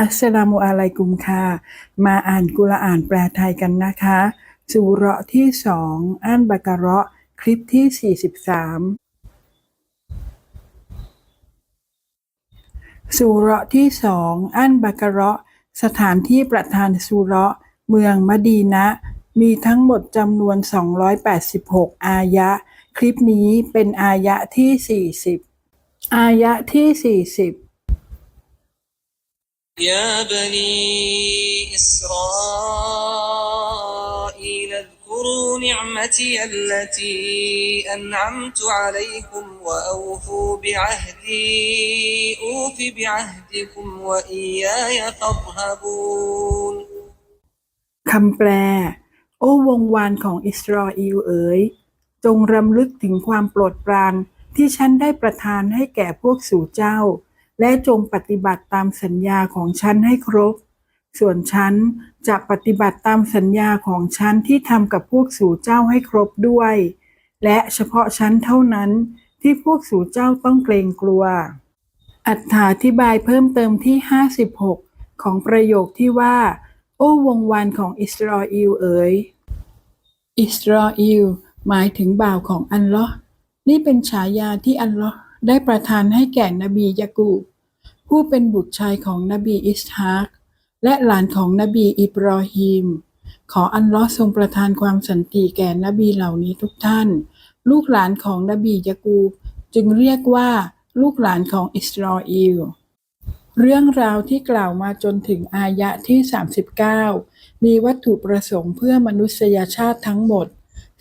อัสสลามุอะลัยกุมค่ะ มาอ่านกุรอานแปลไทยกันนะคะ สุเราะที่สองอันบากะเราะคลิปที่ 43 สุเราะที่สองอันบากะเราะสถานที่ประธานสุเราะเมืองมดีนะ มีทั้งหมดจำนวน 286 อายะ คลิปนี้เป็นอายะที่ 40 อายะที่ 40 يا بني إسرائيل اذكروا نعمتي التي أنعمت عليكم وأوفوا بعهدي أوف بعهدكم وإياي فارهبون คำแปล โอ้วงวานของอิสราเอลเอ๋ย จงรำลึกถึงความโปรดปรานที่ฉันได้ประทานให้แก่พวกสู่เจ้า และจงปฏิบัติตามสัญญาของฉันให้ครบ ส่วนฉันจะปฏิบัติตามสัญญาของฉันที่ทำกับพวกสู่เจ้าให้ครบด้วย และเฉพาะฉันเท่านั้นที่พวกสู่เจ้าต้องเกรงกลัว อัถาธิบายเพิ่มเติมที่ 56 ของประโยคที่ว่า โอ้วงวานของอิสราเอลเอ๋ยอิสราเอลหมายถึงบ่าวของอัลลอฮ์นี่เป็นฉายาที่อัลลอฮ์ ได้ประทานให้แก่นบียะกูบ ผู้เป็นบุตรชายของนบีอิสฮากและหลานของนบีอิบรอฮีม ขออัลลอฮ์ทรงประทานความสันติแก่นบีเหล่านี้ทุกท่าน ลูกหลานของนบียะกูบ จึงเรียกว่าลูกหลานของอิสราเอลเรื่องราวที่กล่าวมาจนถึงอายะที่ 39 มีวัตถุประสงค์เพื่อมนุษยชาติทั้งหมด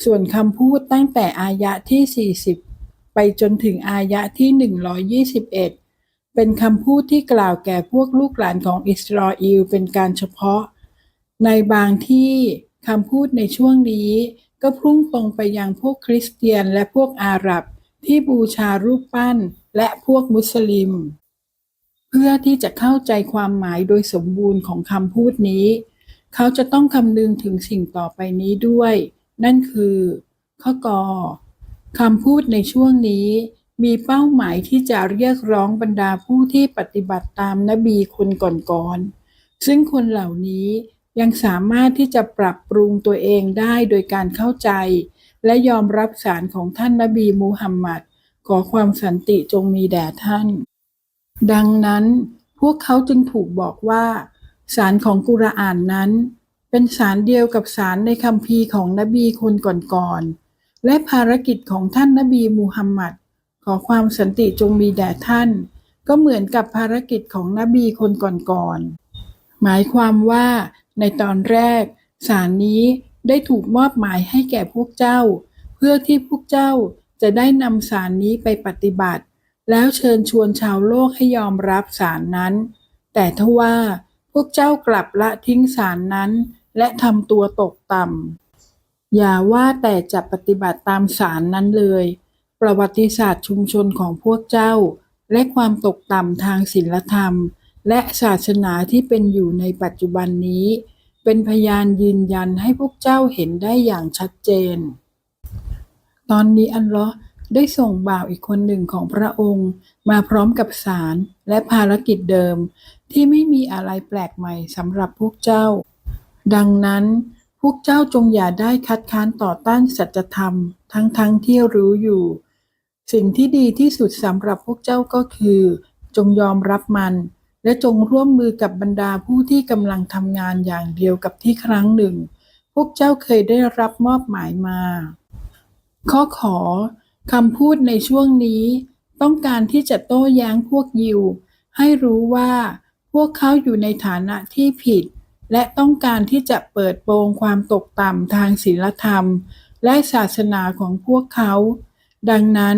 ส่วนคำพูดตั้งแต่อายะที่ 40 ไปจนถึงอายะที่ 121 เป็นคำพูดที่กล่าวแก่พวกลูกหลานของอิสราเอลเป็นการเฉพาะ ในบางที่คำพูดในช่วงนี้ ก็พุ่งตรงไปยังพวกคริสเตียนและพวกอาหรับ ที่บูชารูปปั้นและพวกมุสลิม เพื่อที่จะเข้าใจความหมายโดยสมบูรณ์ของคำพูดนี้ เขาจะต้องคำนึงถึงสิ่งต่อไปนี้ด้วย นั่นคือ ข้อกอ คำพูดในช่วงนี้มีเป้าหมายที่จะเรียกร้องบรรดาผู้ที่ปฏิบัติตามนบีคนก่อนๆ ซึ่งคนเหล่านี้ยังสามารถที่จะปรับปรุงตัวเองได้โดยการเข้าใจ และยอมรับสารของท่านนบีมูฮัมมัดขอความสันติจงมีแด่ท่าน ดังนั้นพวกเขาจึงถูกบอกว่าสารของกุรอานนั้น เป็นสารเดียวกับสารในคัมภีร์ของนบีคนก่อนๆ และภารกิจของท่านนบีมูฮัมมัดขอความสันติจงมีแด่ท่าน ก็เหมือนกับภารกิจของนบีคนก่อนๆหมายความว่าในตอนแรก สารนี้ได้ถูกมอบหมายให้แก่พวกเจ้า เพื่อที่พวกเจ้าจะได้นำสารนี้ไปปฏิบัติ แล้วเชิญชวนชาวโลกให้ยอมรับสารนั้น แต่ทว่าพวกเจ้ากลับละทิ้งสารนั้น และทำตัวตกต่ำ อย่าว่าแต่จะปฏิบัติตามสารนั้นเลย ประวัติศาสตร์ชุมชนของพวกเจ้า และความตกต่ำทางศีลธรรม และศาสนาที่เป็นอยู่ในปัจจุบันนี้ เป็นพยานยืนยันให้พวกเจ้าเห็นได้อย่างชัดเจน ตอนนี้อัลเลอได้ส่งบ่าวอีกคนหนึ่งของพระองค์ มาพร้อมกับสารและภารกิจเดิม ที่ไม่มีอะไรแปลกใหม่สำหรับพวกเจ้า ดังนั้น พวกเจ้าจงอย่าได้คัดค้านต่อต้านสัจธรรม ทั้งๆทที่รู้อยู่ สิ่งที่ดีที่สุดสำหรับพวกเจ้าก็คือ จงยอมรับมัน และจงร่วมมือกับบรรดาผู้ที่กำลังทำงานอย่างเดียวกับที่ครั้งหนึ่ง พวกเจ้าเคยได้รับมอบหมายมา ข้อขอคำพูดในช่วงนี้ ต้องการที่จะโต้แย้งพวกยิว ให้รู้ว่า พวกเขาอยู่ในฐานะที่ผิด และต้องการที่จะเปิดโปงความตกต่ำทางศีลธรรม และศาสนาของพวกเขา ดังนั้น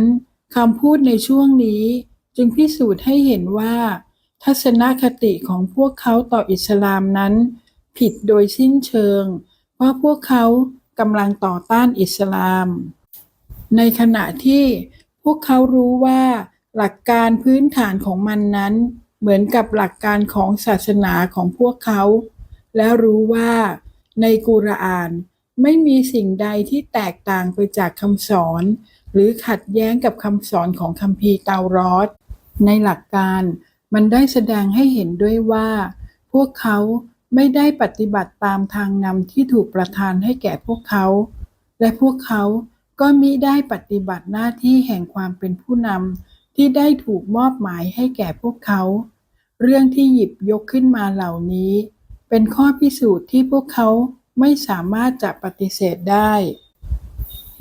คำพูดในช่วงนี้จึงพิสูจน์ให้เห็นว่า ทัศนคติของพวกเขาต่ออิสลามนั้น ผิดโดยสิ้นเชิง เพราะพวกเขากำลังต่อต้านอิสลาม ในขณะที่พวกเขารู้ว่าหลักการพื้นฐานของมันนั้น เหมือนกับหลักการของศาสนาของพวกเขา และรู้ว่าในกุรอานไม่มีสิ่งใดที่แตกต่างไปจากคำสอน หรือขัดแย้งกับคำสอนของคัมภีร์เตารอดในหลักการมันได้แสดงให้เห็นด้วยว่า พวกเขาไม่ได้ปฏิบัติตามทางนำที่ถูกประทานให้แก่พวกเขา และพวกเขาก็มิได้ปฏิบัติหน้าที่แห่งความเป็นผู้นำที่ได้ถูกมอบหมายให้แก่พวกเขา เรื่องที่หยิบยกขึ้นมาเหล่านี้ เป็นข้อพิสูจน์ที่พวกเขาไม่สามารถจะปฏิเสธได้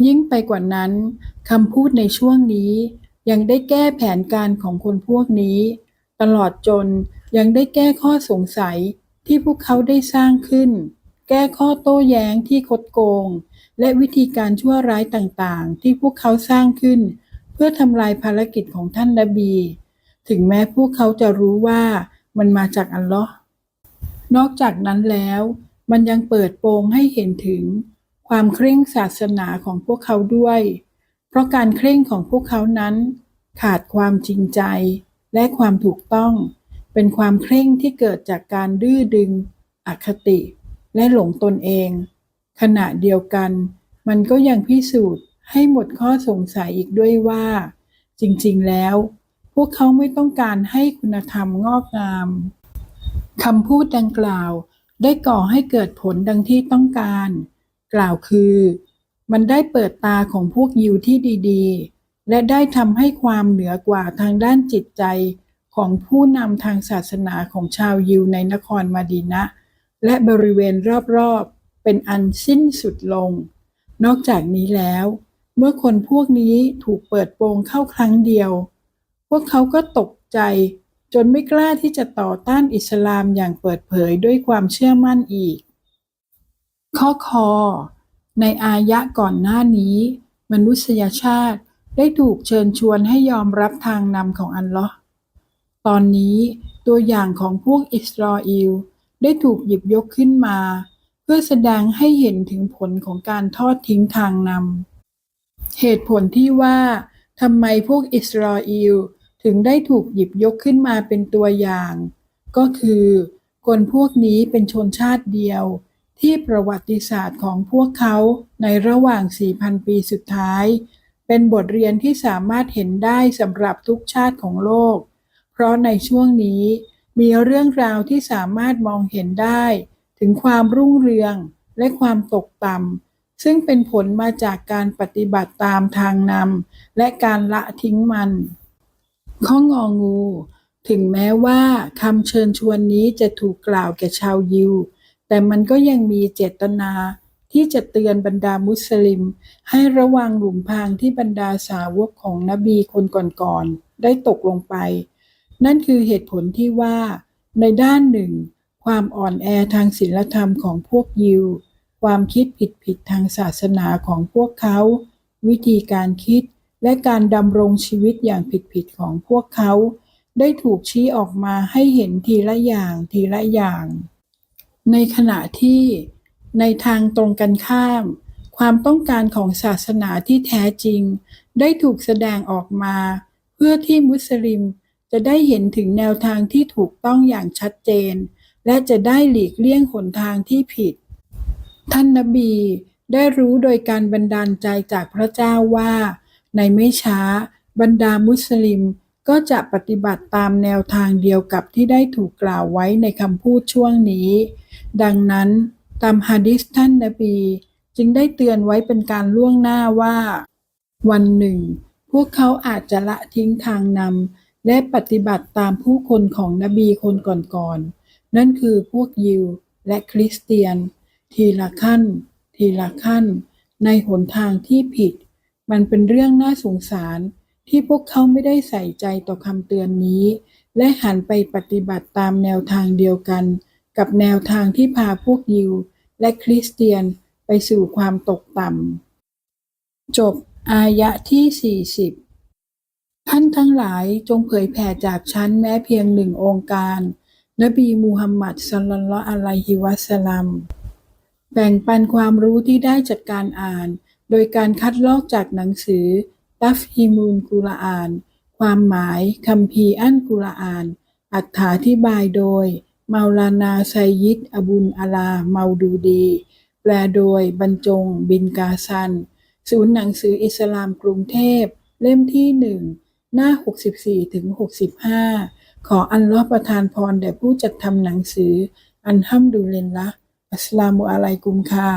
ยิ่งไปกว่านั้นคำพูดในช่วงนี้ยังได้แก้แผนการของคนพวกนี้ ตลอดจนยังได้แก้ข้อสงสัยที่พวกเขาได้สร้างขึ้น แก้ข้อโต้แย้งที่คดโกง และวิธีการชั่วร้ายต่างๆ ที่พวกเขาสร้างขึ้น เพื่อทำลายภารกิจของท่านนบี ถึงแม้พวกเขาจะรู้ว่ามันมาจากอัลลอฮ์ นอกจากนั้นแล้ว มันยังเปิดโปงให้เห็นถึงความเคร่งศาสนาของพวกเขาด้วย เพราะการเคร่งของพวกเขานั้น ขาดความจริงใจและความถูกต้อง เป็นความเคร่งที่เกิดจากการดื้อดึง อคติ และหลงตนเอง ขณะเดียวกัน มันก็ยังพิสูจน์ให้หมดข้อสงสัยอีกด้วยว่า จริงๆแล้ว พวกเขาไม่ต้องการให้คุณธรรมงอกงาม คำพูดดังกล่าว ได้ก่อให้เกิดผลดังที่ต้องการ กล่าวคือ มันได้เปิดตาของพวกยิวที่ดีๆ และได้ทำให้ความเหนือกว่าทางด้านจิตใจของผู้นำทางศาสนาของชาวยิวในนครมาดีนะ และบริเวณรอบๆ เป็นอันสิ้นสุดลง นอกจากนี้แล้ว เมื่อคนพวกนี้ถูกเปิดโปงเข้าครั้งเดียว พวกเขาก็ตกใจ จนไม่กล้าที่จะต่อต้านอิสลามอย่างเปิดเผยด้วยความเชื่อมั่นอีก ข้อคอ ในอายะก่อนหน้านี้ มนุษยชาติได้ถูกเชิญชวนให้ยอมรับทางนำของอัลลอฮ์ตอนนี้ตัวอย่างของพวกอิสราเอลได้ถูกหยิบยกขึ้นมา เพื่อแสดงให้เห็นถึงผลของการทอดทิ้งทางนำเหตุผลที่ว่าทำไมพวกอิสราเอล ถึงได้ถูกหยิบยกขึ้นมาเป็นตัวอย่าง ก็คือ คนพวกนี้เป็นชนชาติเดียว ที่ประวัติศาสตร์ของพวกเขาในระหว่าง 4,000 ปีสุดท้าย เป็นบทเรียนที่สามารถเห็นได้สำหรับทุกชาติของโลก เพราะในช่วงนี้มีเรื่องราวที่สามารถมองเห็นได้ ถึงความรุ่งเรืองและความตกต่ำซึ่งเป็นผลมาจากการปฏิบัติตามทางนำและการละทิ้งมัน ข้ององู ถึงแม้ว่าคำเชิญชวนนี้จะถูกกล่าวแก่ชาวยิว แต่มันก็ยังมีเจตนาที่จะเตือนบรรดามุสลิม ให้ระวังหลุมพรางที่บรรดาสาวกของนบีคนก่อนๆ ได้ตกลงไป นั่นคือเหตุผลที่ว่า ในด้านหนึ่ง ความอ่อนแอทางศีลธรรมของพวกยิว ความคิดผิดๆทางศาสนาของพวกเขา วิธีการคิด และการดำรงชีวิตอย่างผิดๆของพวกเขา ได้ถูกชี้ออกมาให้เห็นทีละอย่างทีละอย่าง ในขณะที่ในทางตรงกันข้าม ความต้องการของศาสนาที่แท้จริง ได้ถูกแสดงออกมา เพื่อที่มุสลิมจะได้เห็นถึงแนวทางที่ถูกต้องอย่างชัดเจน และจะได้หลีกเลี่ยงหนทางที่ผิด ท่านนบีได้รู้โดยการบันดาลใจจากพระเจ้าว่า ในไม่ช้า บรรดามุสลิมก็จะปฏิบัติตามแนวทางเดียวกับที่ได้ถูกกล่าวไว้ในคำพูดช่วงนี้ ดังนั้นตามฮะดิษท่านนบี จึงได้เตือนไว้เป็นการล่วงหน้าว่า วันหนึ่ง พวกเขาอาจจะละทิ้งทางนำและปฏิบัติตามผู้คนของนบีคนก่อนๆนั่นคือพวกยิวและคริสเตียน ทีละขั้น ทีละขั้น ในหนทางที่ผิด มันเป็นเรื่องน่าสงสารที่พวกเขาไม่ได้ใส่ใจต่อคำเตือนนี้ และหันไปปฏิบัติตามแนวทางเดียวกัน กับแนวทางที่พาพวกยิว และคริสเตียนไปสู่ความตกต่ำ จบอายะที่ 40 ท่านทั้งหลายจงเผยแผ่จากฉันแม้เพียงหนึ่งองค์การ นบีมูฮัมมัดสัลลัลลอฮุอะลัยฮิวะสลลัม แบ่งปันความรู้ที่ได้จากการอ่าน โดยการคัดลอกจากหนังสือตัฟฮิมูลกุรอาน ความหมายคัมภีอันกุรอาน อัถาธิบายโดยเมาลานาไซยิดอบุลอาลาเมาดูดี แปลโดยบรรจงบินกาซัน ศูนย์หนังสืออิสลามกรุงเทพ เล่มที่หนึ่งหน้า 64ถึง65 ขออัลลอฮประทานพรแด่ผู้จัดทำหนังสือ อันฮัมดุลิลละอัสสลามุอะลัยกุมค่ะ